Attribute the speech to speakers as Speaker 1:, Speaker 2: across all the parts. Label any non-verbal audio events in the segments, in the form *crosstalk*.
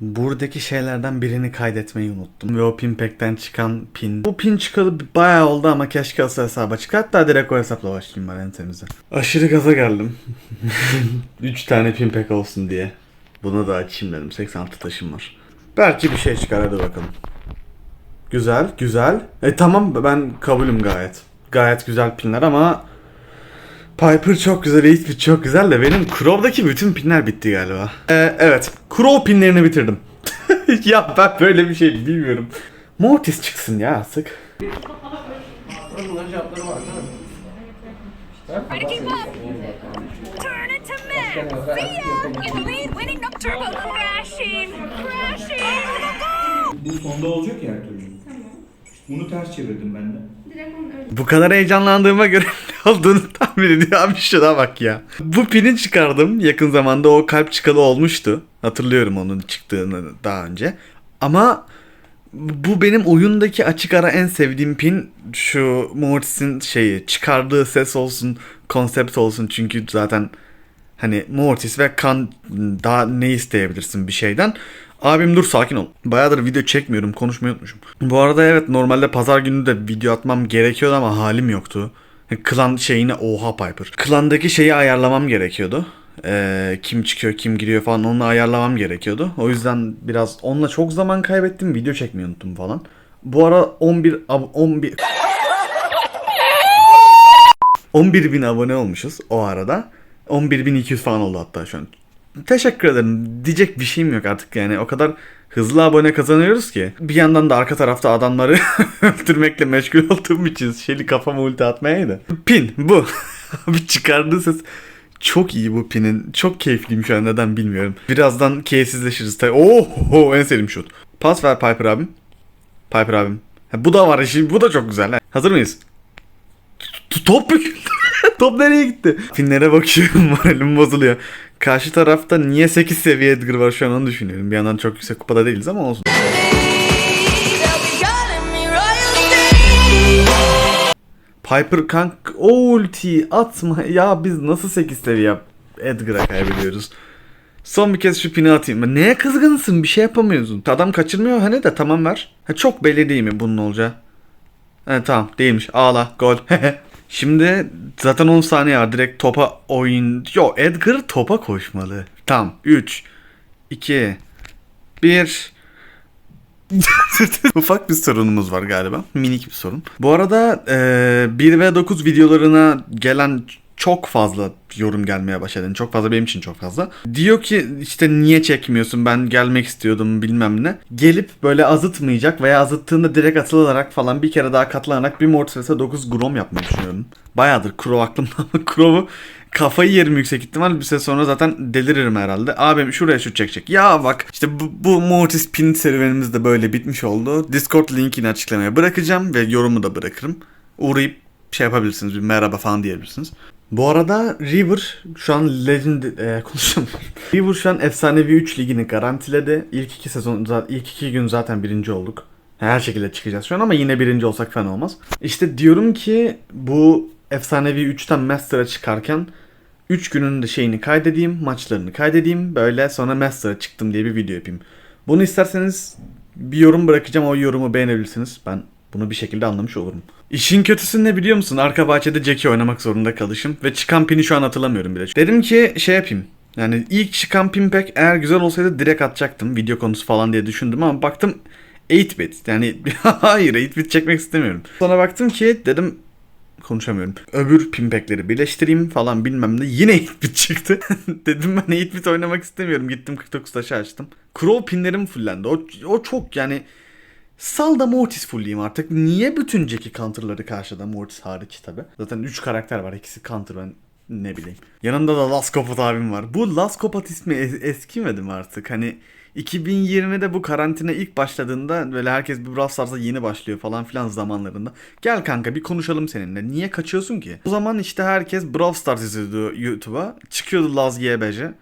Speaker 1: Buradaki şeylerden birini kaydetmeyi unuttum. Ve o pin pack'ten çıkan pin. Bu pin çıkalı bayağı oldu ama keşke asıl hesaba çık. Hatta direkt o hesapla başlayayım ben en temize. Aşırı gaza geldim. *laughs* 3 tane pin pack olsun diye. Bunu da açayım dedim. 86 taşım var. Belki bir şey çıkar hadi bakalım. Güzel, güzel. E tamam ben kabulüm gayet. Gayet güzel pinler ama Piper çok güzel, Eightbit çok güzel de benim Crow'daki bütün pinler bitti galiba. Ee, evet, Crow pinlerini bitirdim. *laughs* ya ben böyle bir şey bilmiyorum. Mortis çıksın ya artık.
Speaker 2: Bunların cevapları var değil mi?
Speaker 3: Ready to keep up. Turn it to mid. See ya. In the lead, winning up turbo. Crashing. Crashing. Go, go, go.
Speaker 4: Bu sonda olacak ya her türlü. Bunu ters çevirdim ben de.
Speaker 1: Bu kadar heyecanlandığıma göre *laughs* ne olduğunu tahmin ediyor. Abi şuna bak ya. Bu pini çıkardım. Yakın zamanda o kalp çıkalı olmuştu. Hatırlıyorum onun çıktığını daha önce. Ama bu benim oyundaki açık ara en sevdiğim pin şu Mortis'in şeyi çıkardığı ses olsun konsept olsun çünkü zaten hani Mortis ve kan daha ne isteyebilirsin bir şeyden. Abim dur sakin ol. Bayağıdır video çekmiyorum konuşmayı unutmuşum. Bu arada evet normalde pazar günü de video atmam gerekiyordu ama halim yoktu. Klan şeyine oha Piper. Klandaki şeyi ayarlamam gerekiyordu. Ee, kim çıkıyor kim giriyor falan onu ayarlamam gerekiyordu. O yüzden biraz onunla çok zaman kaybettim. Video çekmeyi unuttum falan. Bu ara 11 ab- 11 11 bin abone olmuşuz o arada. 11.200 falan oldu hatta şu an. Teşekkür ederim. Diyecek bir şeyim yok artık yani. O kadar hızlı abone kazanıyoruz ki. Bir yandan da arka tarafta adamları *laughs* öldürmekle meşgul olduğum için şeyli kafama ulti atmayaydı. Pin bu. *laughs* Abi çıkardığı ses çok iyi bu pinin. Çok keyifliyim şu an neden bilmiyorum. Birazdan keyifsizleşiriz. tabii. Oh, en sevdiğim şut. Pas ver Piper abim. Piper abim. Ha, bu da var şimdi. Bu da çok güzel. ha. Hazır mıyız? T- Top. *laughs* Top nereye gitti? Pinlere bakıyorum moralim bozuluyor. Karşı tarafta niye 8 seviye Edgar var şu an onu düşünüyorum. Bir yandan çok yüksek kupada değiliz ama olsun. Piper kank o ultiyi atma. Ya biz nasıl 8 seviye Edgar'a kaybediyoruz? Son bir kez şu pini atayım. Neye kızgınsın? Bir şey yapamıyorsun. Adam kaçırmıyor hani de tamam ver. Ha, çok belli değil mi bunun olacağı? Evet tamam değilmiş. Ağla. Gol. *laughs* Şimdi zaten 10 saniye var. Direkt topa oyun... Yo Edgar topa koşmalı. Tamam. 3 2 1 Ufak bir sorunumuz var galiba. Minik bir sorun. Bu arada e, 1 ve 9 videolarına gelen çok fazla yorum gelmeye başladı. Çok fazla benim için çok fazla. Diyor ki işte niye çekmiyorsun ben gelmek istiyordum bilmem ne. Gelip böyle azıtmayacak veya azıttığında direkt atılarak falan bir kere daha katlanarak bir Mortis'e 9 Grom yapmayı düşünüyorum. Bayağıdır Crow aklımda ama *laughs* Crow'u kafayı yerim yüksek ihtimal bir süre sonra zaten deliririm herhalde. Abim şuraya şut çekecek. Ya bak işte bu, bu Mortis pin serüvenimiz de böyle bitmiş oldu. Discord linkini açıklamaya bırakacağım ve yorumu da bırakırım. Uğrayıp şey yapabilirsiniz bir merhaba falan diyebilirsiniz. Bu arada River şu an Legend e, konuşamıyorum. *laughs* River şu an efsanevi 3 ligini garantiledi. İlk iki sezon ilk iki gün zaten birinci olduk. Her şekilde çıkacağız şu an ama yine birinci olsak fena olmaz. İşte diyorum ki bu efsanevi 3'ten Master'a çıkarken 3 günün de şeyini kaydedeyim, maçlarını kaydedeyim. Böyle sonra Master'a çıktım diye bir video yapayım. Bunu isterseniz bir yorum bırakacağım. O yorumu beğenebilirsiniz. Ben bunu bir şekilde anlamış olurum. İşin kötüsü ne biliyor musun? Arka bahçede Jackie oynamak zorunda kalışım. Ve çıkan pini şu an hatırlamıyorum bile. Dedim ki şey yapayım. Yani ilk çıkan pin pack eğer güzel olsaydı direkt atacaktım. Video konusu falan diye düşündüm ama baktım 8-bit. Yani *laughs* hayır 8-bit çekmek istemiyorum. Sonra baktım ki dedim konuşamıyorum. Öbür pimpekleri birleştireyim falan bilmem ne. Yine 8-bit çıktı. *laughs* Dedim ben 8-bit oynamak istemiyorum. Gittim 49 taşı açtım. Crow pinlerim fullendi. O, o çok yani Sal da Mortis fullleyeyim artık. Niye bütün Jackie counter'ları karşıda Mortis hariç tabi. Zaten 3 karakter var. ikisi counter ben ne bileyim. Yanında da Last Copat abim var. Bu Last Copat ismi es- eskimedi mi artık? Hani 2020'de bu karantina ilk başladığında böyle herkes bir Brawl Stars'a yeni başlıyor falan filan zamanlarında. Gel kanka bir konuşalım seninle. Niye kaçıyorsun ki? O zaman işte herkes Brawl Stars izliyordu YouTube'a. Çıkıyordu Laz YBC.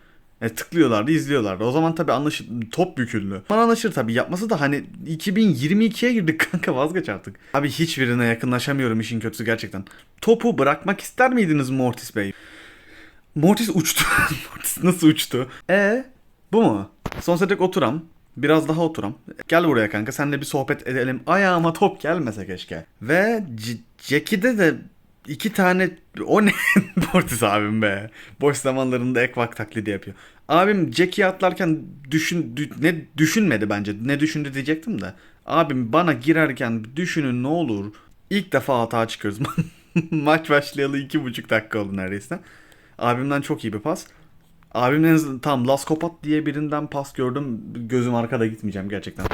Speaker 1: E, tıklıyorlardı, izliyorlardı. O zaman tabii anlaşır, top büküldü. Bana anlaşır tabii. Yapması da hani 2022'ye girdik *laughs* kanka vazgeç artık. Abi hiçbirine yakınlaşamıyorum işin kötüsü gerçekten. Topu bırakmak ister miydiniz Mortis Bey? Mortis uçtu. *laughs* Mortis nasıl uçtu? E bu mu? Son setek oturam. Biraz daha oturam. Gel buraya kanka senle bir sohbet edelim. Ayağıma top gelmese keşke. Ve Jackie'de de iki tane o ne *laughs* Mortis abim be. Boş zamanlarında ekvak taklidi yapıyor. Abim Jackie'yi atlarken düşün dü- ne düşünmedi bence. Ne düşündü diyecektim de. Abim bana girerken düşünün ne olur. İlk defa hata çıkıyoruz. *laughs* Maç başlayalı iki buçuk dakika oldu neredeyse. Abimden çok iyi bir pas. Abimin en azından- tam Laskopat diye birinden pas gördüm. Gözüm arkada gitmeyeceğim gerçekten.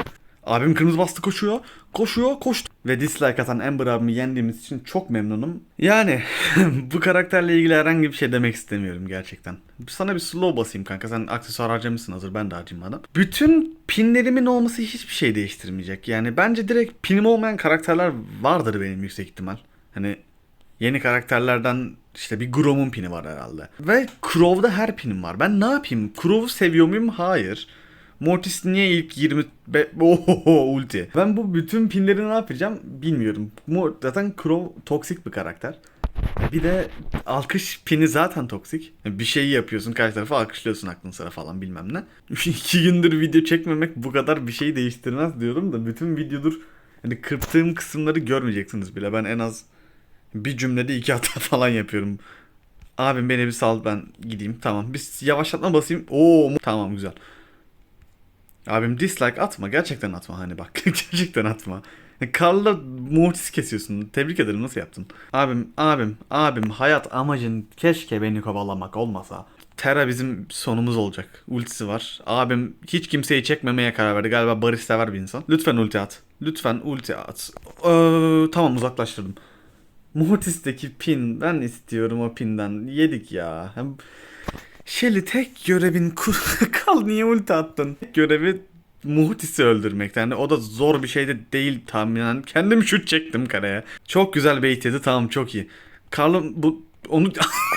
Speaker 1: Abim kırmızı bastı koşuyor. Koşuyor koştu. Ve dislike atan Amber abimi yendiğimiz için çok memnunum. Yani *laughs* bu karakterle ilgili herhangi bir şey demek istemiyorum gerçekten. Sana bir slow basayım kanka. Sen aksesuar harcamışsın hazır ben de harcayayım madem. Bütün pinlerimin olması hiçbir şey değiştirmeyecek. Yani bence direkt pinim olmayan karakterler vardır benim yüksek ihtimal. Hani Yeni karakterlerden işte bir Grom'un pini var herhalde. Ve Crow'da her pinim var. Ben ne yapayım? Crow'u seviyor muyum? Hayır. Mortis niye ilk 20... Be... Ohoho ulti. Ben bu bütün pinleri ne yapacağım bilmiyorum. Mor- Zaten Crow toksik bir karakter. Bir de alkış pini zaten toksik. Bir şeyi yapıyorsun karşı tarafa alkışlıyorsun aklın sıra falan bilmem ne. *laughs* İki gündür video çekmemek bu kadar bir şey değiştirmez diyorum da bütün videodur hani kırptığım kısımları görmeyeceksiniz bile. Ben en az bir cümlede iki hata *laughs* falan yapıyorum. Abim beni bir sal ben gideyim. Tamam. Bir yavaşlatma basayım. Oo tamam güzel. Abim dislike atma. Gerçekten atma hani bak. *laughs* gerçekten atma. Karl'la Mortis kesiyorsun. Tebrik ederim nasıl yaptın? Abim, abim, abim hayat amacın keşke beni kovalamak olmasa. Terra bizim sonumuz olacak. Ultisi var. Abim hiç kimseyi çekmemeye karar verdi. Galiba Barış sever bir insan. Lütfen ulti at. Lütfen ulti at. Ee, tamam uzaklaştırdım. Mortis'teki pin ben istiyorum o pinden. Yedik ya. Hem Shelly tek görevin *laughs* kal niye ulti attın? Tek görevi Mortis'i öldürmek. Yani o da zor bir şey de değil tahminen. Kendim şut çektim kareye. Çok güzel bait yedi tamam çok iyi. Carlo bu onu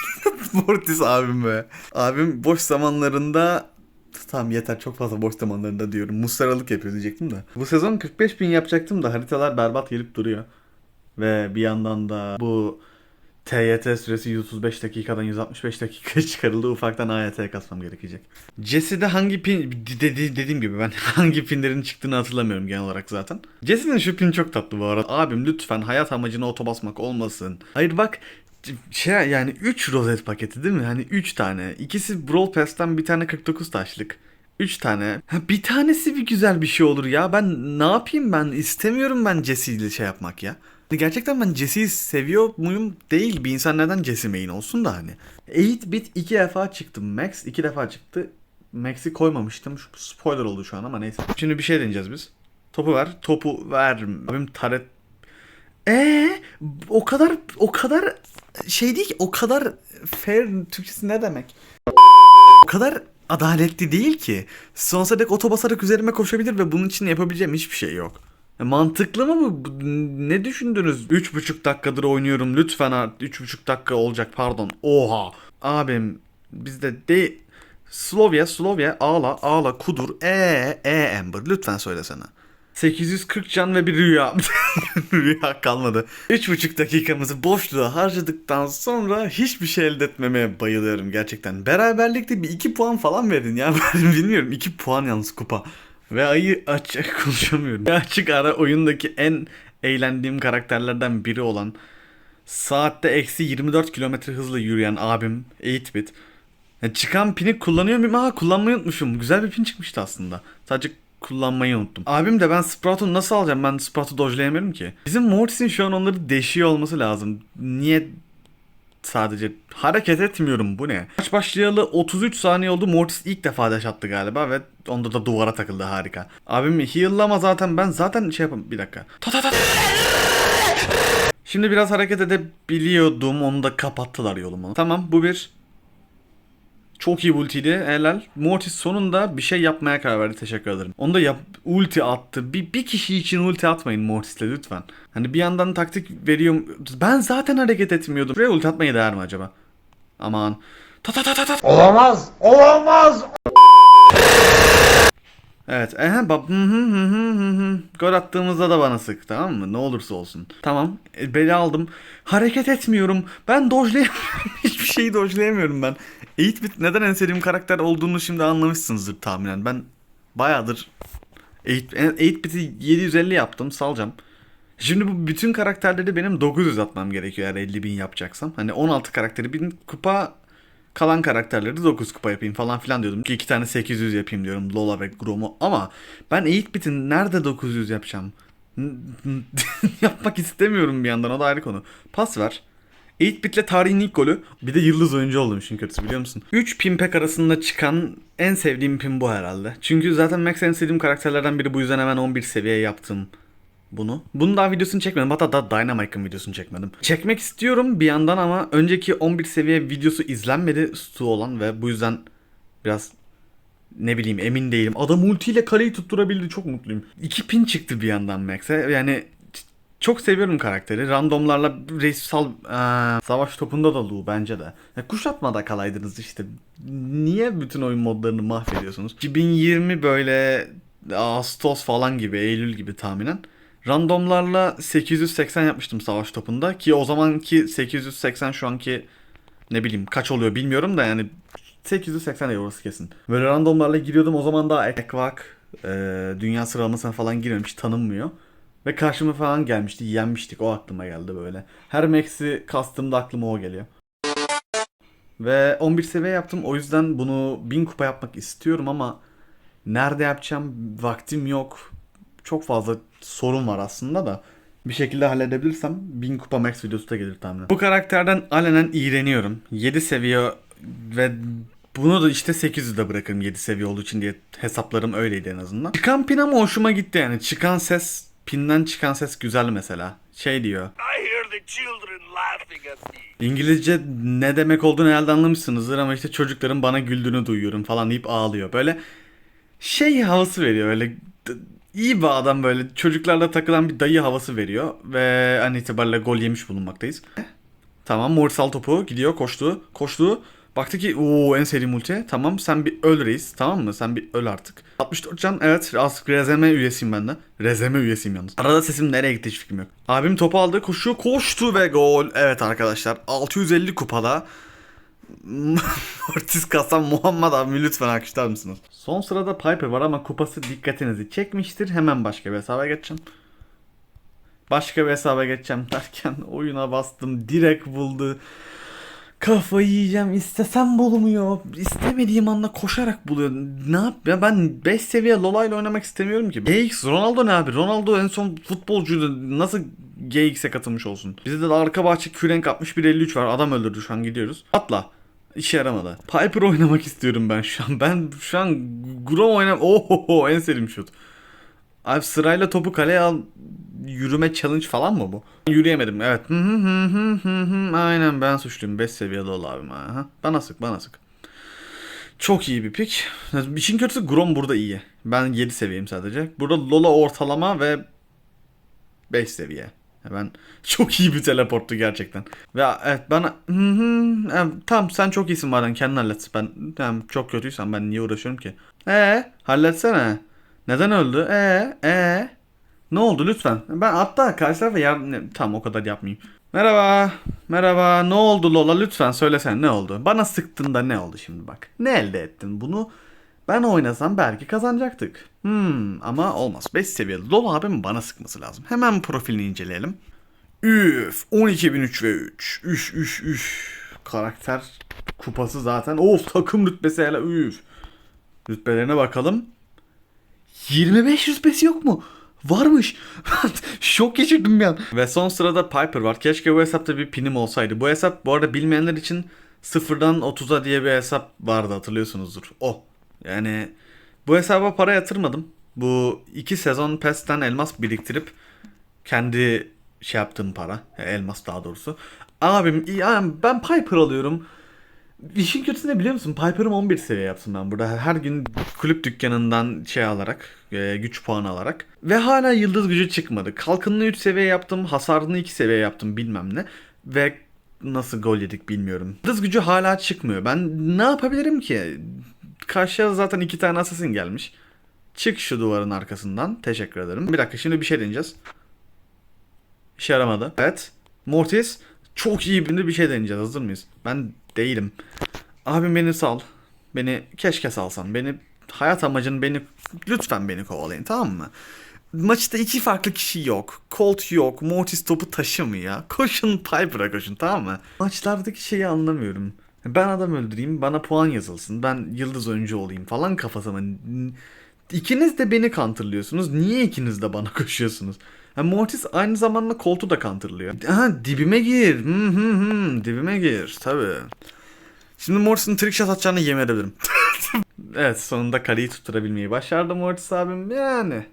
Speaker 1: *laughs* Mortis abim be. Abim boş zamanlarında Tamam yeter çok fazla boş zamanlarında diyorum. Mustaralık yapıyor diyecektim de. Bu sezon 45 bin yapacaktım da haritalar berbat gelip duruyor. Ve bir yandan da bu TYT süresi 135 dakikadan 165 dakika çıkarıldı. Ufaktan AYT kasmam gerekecek. Jesse'de hangi pin... Dedi, dediğim gibi ben *laughs* hangi pinlerin çıktığını hatırlamıyorum genel olarak zaten. Jesse'nin şu pin çok tatlı bu arada. Abim lütfen hayat amacına oto basmak olmasın. Hayır bak şey yani 3 rozet paketi değil mi? Hani 3 tane. İkisi Brawl Pass'tan bir tane 49 taşlık. 3 tane. Ha, bir tanesi bir güzel bir şey olur ya. Ben ne yapayım ben? istemiyorum ben Jesse ile şey yapmak ya. Gerçekten ben Jesse'yi seviyor muyum? Değil. Bir insan neden Jesse main olsun da hani. 8 bit 2 defa çıktı. Max 2 defa çıktı. Max'i koymamıştım. Şu- Spoiler oldu şu an ama neyse. Şimdi bir şey deneyeceğiz biz. Topu ver. Topu ver. Abim taret ee, o kadar o kadar şey değil ki o kadar fair Türkçesi ne demek? O kadar adaletli değil ki. Sonsuza dek oto basarak üzerime koşabilir ve bunun için yapabileceğim hiçbir şey yok. E, Mantıklı mı bu? Ne düşündünüz? 3,5 dakikadır oynuyorum. Lütfen art 3,5 dakika olacak pardon. Oha. Abim bizde de Slovya Slovya ağla ağla kudur. E e Amber lütfen söylesene. 840 can ve bir rüya. *laughs* rüya kalmadı. 3,5 dakikamızı boşluğa harcadıktan sonra hiçbir şey elde etmemeye bayılıyorum gerçekten. Beraberlikte bir 2 puan falan verin ya. *laughs* Bilmiyorum 2 puan yalnız kupa. Ve ayı açık *laughs* konuşamıyorum. Açık ara oyundaki en eğlendiğim karakterlerden biri olan saatte eksi 24 kilometre hızla yürüyen abim 8-bit. Yani çıkan pini kullanıyor muyum? Aa kullanmayı unutmuşum. Güzel bir pin çıkmıştı aslında. Sadece kullanmayı unuttum. Abim de ben Sprout'u nasıl alacağım? Ben Sprout'u dojlayamıyorum ki. Bizim Mortis'in şu an onları deşiyor olması lazım. Niye sadece hareket etmiyorum bu ne? Maç başlayalı 33 saniye oldu. Mortis ilk defa dash attı galiba ve onda da duvara takıldı harika. Abim heal'lama zaten ben zaten şey yapam bir dakika. Ta ta ta. Şimdi biraz hareket edebiliyordum. Onu da kapattılar yolumu. Tamam bu bir çok iyi ultiydi helal. Mortis sonunda bir şey yapmaya karar verdi teşekkür ederim. Onu da yap, ulti attı. Bir, bir kişi için ulti atmayın Mortis'le lütfen. Hani bir yandan taktik veriyorum. Ben zaten hareket etmiyordum. Buraya ulti atmaya değer mi acaba? Aman. Ta ta ta ta ta.
Speaker 2: Olamaz! Olamaz!
Speaker 1: Evet. Ehe, bab. Hı hı hı hı hı hı. Gol attığımızda da bana sık tamam mı? Ne olursa olsun. Tamam. E, beli aldım. Hareket etmiyorum. Ben dojlayamıyorum. *laughs* Hiçbir şeyi dojlayamıyorum ben. 8-bit neden en sevdiğim karakter olduğunu şimdi anlamışsınızdır tahminen. Ben bayağıdır 8-bit'i 750 yaptım salacağım. Şimdi bu bütün karakterleri benim 900 atmam gerekiyor eğer 50 bin yapacaksam. Hani 16 karakteri 1000 kupa kalan karakterleri de 9 kupa yapayım falan filan diyordum. Ki iki tane 800 yapayım diyorum Lola ve Grom'u. Ama ben 8-bit'in nerede 900 yapacağım? *laughs* Yapmak istemiyorum bir yandan o da ayrı konu. Pas ver. 8-bit'le tarihin ilk golü. Bir de yıldız oyuncu oldum işin kötüsü biliyor musun? 3 pin pack arasında çıkan en sevdiğim pin bu herhalde. Çünkü zaten Max en sevdiğim karakterlerden biri bu yüzden hemen 11 seviye yaptım bunu. Bunun daha videosunu çekmedim. Hatta daha Dynamite'ın videosunu çekmedim. Çekmek istiyorum bir yandan ama önceki 11 seviye videosu izlenmedi Stu olan ve bu yüzden biraz ne bileyim emin değilim. Adam ultiyle kaleyi tutturabildi çok mutluyum. İki pin çıktı bir yandan Max'e. Yani çok seviyorum karakteri. Randomlarla reisal Aa, savaş topunda da Lu bence de. Ya, kuşatmada kalaydınız işte. Niye bütün oyun modlarını mahvediyorsunuz? 2020 böyle Ağustos falan gibi, Eylül gibi tahminen. Randomlarla 880 yapmıştım savaş topunda ki o zamanki 880 şu anki ne bileyim kaç oluyor bilmiyorum da yani 880 euro orası kesin. Böyle randomlarla giriyordum o zaman daha Ekvak e, dünya sıralamasına falan girmemiş tanınmıyor. Ve karşıma falan gelmişti yenmiştik o aklıma geldi böyle. Her max'i kastığımda aklıma o geliyor. Ve 11 seviye yaptım o yüzden bunu 1000 kupa yapmak istiyorum ama nerede yapacağım vaktim yok. Çok fazla sorun var aslında da. Bir şekilde halledebilirsem 1000 kupa max videosu da gelir tahminen. Bu karakterden alenen iğreniyorum. 7 seviye ve bunu da işte 800'de bırakırım 7 seviye olduğu için diye hesaplarım öyleydi en azından. Çıkan pin ama hoşuma gitti yani. Çıkan ses, pinden çıkan ses güzel mesela. Şey diyor. İngilizce ne demek olduğunu herhalde anlamışsınızdır ama işte çocukların bana güldüğünü duyuyorum falan deyip ağlıyor. Böyle şey havası veriyor öyle iyi bir adam böyle çocuklarla takılan bir dayı havası veriyor ve an itibariyle gol yemiş bulunmaktayız. Tamam Morsal topu gidiyor koştu koştu. Baktı ki o en sevdiğim ulti. Tamam sen bir öl reis tamam mı? Sen bir öl artık. 64 can evet az rezeme üyesiyim ben de. Rezeme üyesiyim yalnız. Arada sesim nereye gitti hiç fikrim yok. Abim topu aldı koşuyor koştu ve gol. Evet arkadaşlar 650 kupada *laughs* Mortis kasan Muhammed abi lütfen alkışlar mısınız? Son sırada Piper var ama kupası dikkatinizi çekmiştir. Hemen başka bir hesaba geçeceğim. Başka bir hesaba geçeceğim derken oyuna bastım direkt buldu. Kafayı yiyeceğim istesem bulmuyor. İstemediğim anda koşarak buluyor. Ne yap ya ben 5 seviye Lola ile oynamak istemiyorum ki. GX Ronaldo ne abi? Ronaldo en son futbolcuydu. Nasıl GX'e katılmış olsun? Bizde de arka bahçe kürenk 61-53 var. Adam öldürdü şu an gidiyoruz. Atla. İşe yaramadı. Piper oynamak istiyorum ben şu an. Ben şu an Grom oynam. Oho en sevdiğim şut. Abi sırayla topu kaleye al yürüme challenge falan mı bu? Yürüyemedim evet. Aynen ben suçluyum. 5 seviyede ol abim. Aha. Bana sık bana sık. Çok iyi bir pick. İşin kötüsü Grom burada iyi. Ben 7 seviyeyim sadece. Burada Lola ortalama ve 5 seviye. Ben *laughs* çok iyi bir teleporttu gerçekten. Ve evet bana hı, evet, tamam sen çok iyisin madem kendin hallet. Ben tamam, çok kötüysem ben niye uğraşıyorum ki? Ee halletsene. Neden öldü? Ee ee ne oldu lütfen? Ben hatta karşı tarafa yardım... Tamam o kadar yapmayayım. Merhaba. Merhaba. Ne oldu Lola? Lütfen söylesene ne oldu? Bana sıktığında ne oldu şimdi bak. Ne elde ettin? Bunu ben oynasam belki kazanacaktık. Hmm ama olmaz. 5 seviyeli Lola abim bana sıkması lazım. Hemen profilini inceleyelim. Üf 12.003 ve 3. Üf üf üf. Karakter kupası zaten. Of takım rütbesi hele üf. Rütbelerine bakalım. 25 rütbesi yok mu? Varmış. *laughs* Şok geçirdim bir. Ve son sırada Piper var. Keşke bu hesapta bir pinim olsaydı. Bu hesap bu arada bilmeyenler için sıfırdan 30'a diye bir hesap vardı hatırlıyorsunuzdur. O. Yani bu hesaba para yatırmadım. Bu iki sezon PES'ten elmas biriktirip kendi şey yaptığım para. Elmas daha doğrusu. Abim yani ben Piper alıyorum. İşin kötüsü ne biliyor musun? Piper'ım 11 seviye yaptım ben burada. Her gün kulüp dükkanından şey alarak, e, güç puanı alarak. Ve hala yıldız gücü çıkmadı. Kalkınlığı 3 seviye yaptım, hasarını 2 seviye yaptım bilmem ne. Ve nasıl gol yedik bilmiyorum. Yıldız gücü hala çıkmıyor. Ben ne yapabilirim ki? Karşıya zaten iki tane assassin gelmiş. Çık şu duvarın arkasından. Teşekkür ederim. Bir dakika şimdi bir şey deneyeceğiz. İşe yaramadı. Evet. Mortis çok iyi bir şey deneyeceğiz. Hazır mıyız? Ben değilim. Abim beni sal. Beni keşke salsan. Beni hayat amacın beni lütfen beni kovalayın tamam mı? Maçta iki farklı kişi yok. Colt yok. Mortis topu taşımıyor. Koşun Piper'a koşun tamam mı? Maçlardaki şeyi anlamıyorum. Ben adam öldüreyim bana puan yazılsın. Ben yıldız oyuncu olayım falan kafasıma. İkiniz de beni counterlıyorsunuz. Niye ikiniz de bana *laughs* koşuyorsunuz? Ha, Mortis aynı zamanda Colt'u da counterlıyor. Aha dibime gir. Hı hı hı. Dibime gir. Tabii. Şimdi Mortis'in trick shot atacağını yemin edebilirim. *laughs* evet sonunda kaleyi tutturabilmeyi başardı Mortis abim. Yani.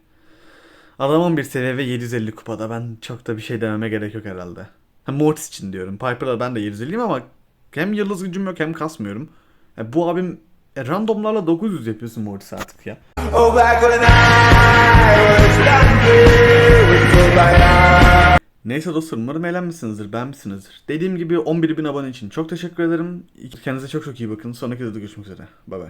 Speaker 1: Adamın bir seviye ve 750 kupada. Ben çok da bir şey dememe gerek yok herhalde. Ha, Mortis için diyorum. Piper'la ben de 750'yim ama hem yıldız gücüm yok hem kasmıyorum. Ya, bu abim e, randomlarla 900 yapıyorsun Mortis artık ya. Neyse dostlar umarım eğlenmişsinizdir, beğenmişsinizdir. Dediğim gibi 11.000 abone için çok teşekkür ederim. Kendinize çok çok iyi bakın. Sonraki videoda görüşmek üzere. Bay bay.